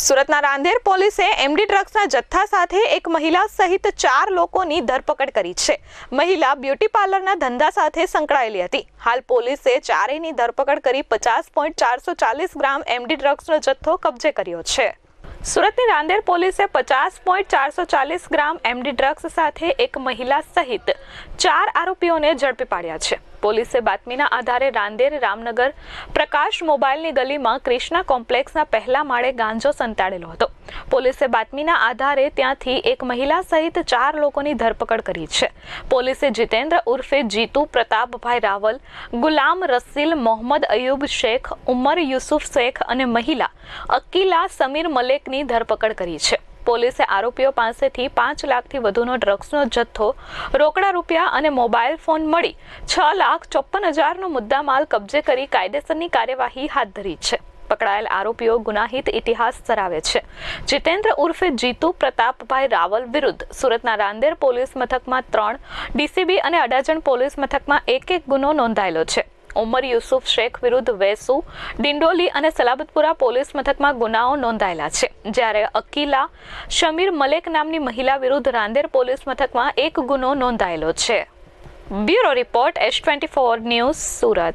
સુરતના રાંધેર પોલીસે એમડી ડ્રગ્સના જથ્થા સાથે એક મહિલા સહિત ચાર લોકોની ધરપકડ કરી છે. મહિલા બ્યુટી પાર્લરના ધંધા સાથે સંકળાયેલી હતી. હાલ પોલીસે ચારેયની ધરપકડ કરી પચાસ પોઈન્ટ ચારસો ચાલીસ ગ્રામ એમડી ડ્રગ્સનો જથ્થો કબજે કર્યો છે. સુરતની રાંદેર પોલીસે પચાસ પોઈન્ટ ચારસો ચાલીસ ગ્રામ એમડી ડ્રગ્સ સાથે એક મહિલા સહિત ચાર આરોપીઓને ઝડપી પાડ્યા છે. પોલીસે બાતમીના આધારે રાંદેર રામનગર પ્રકાશ મોબાઈલની ગલીમાં ક્રિષ્ના કોમ્પ્લેક્સના પહેલા માળે ગાંજો સંતાડેલો હતો. પોલીસે બાતમીના આધારે ત્યાંથી એક મહિલા સહિત ચાર લોકોની ધરપકડ કરી છે. પોલીસે જીતેન્દ્ર ઉર્ફે જીતુ પ્રતાપભાઈ રાવલ, ગુલામ રસીલ મોહમ્મદ અયુબ શેખ, ઉમર યુસુફ શેખ અને મહિલા અકીલા સમીર મલેકની ધરપકડ કરી છે. પોલીસે આરોપીઓ પાસેથી પાંચ લાખથી વધુનો ડ્રગ્સનો જથ્થો, રોકડા રૂપિયા અને મોબાઈલ ફોન મળી છ લાખ ચોપ્પન હજારનો મુદ્દામાલ કબજે કરી કાયદેસરની કાર્યવાહી હાથ ધરી છે. પકડાયેલ આરોપીઓ ગુનાહિત ઇતિહાસ ધરાવે છે. જીતેન્દ્ર ઉર્ફે જીતુ પ્રતાપભાઈ રાવલ વિરુદ્ધ સુરતના રાંદેર પોલીસ મથકમાં ત્રણ, ડીસીબી અને અડાજણ પોલીસ મથકમાં એક એક ગુનો નોંધાયેલો છે. ઉમર યુસુફ શેખ વિરુદ્ધ વેસુ, ડિંડોલી અને સલાબતપુરા પોલીસ મથકમાં ગુનાઓ નોંધાયેલા છે. જ્યારે અકીલા, શમીર મલેક નામની મહિલા વિરુદ્ધ રાંદેર પોલીસ મથકમાં એક ગુનો નોંધાયેલો છે. Bureau report S twenty four news Surat.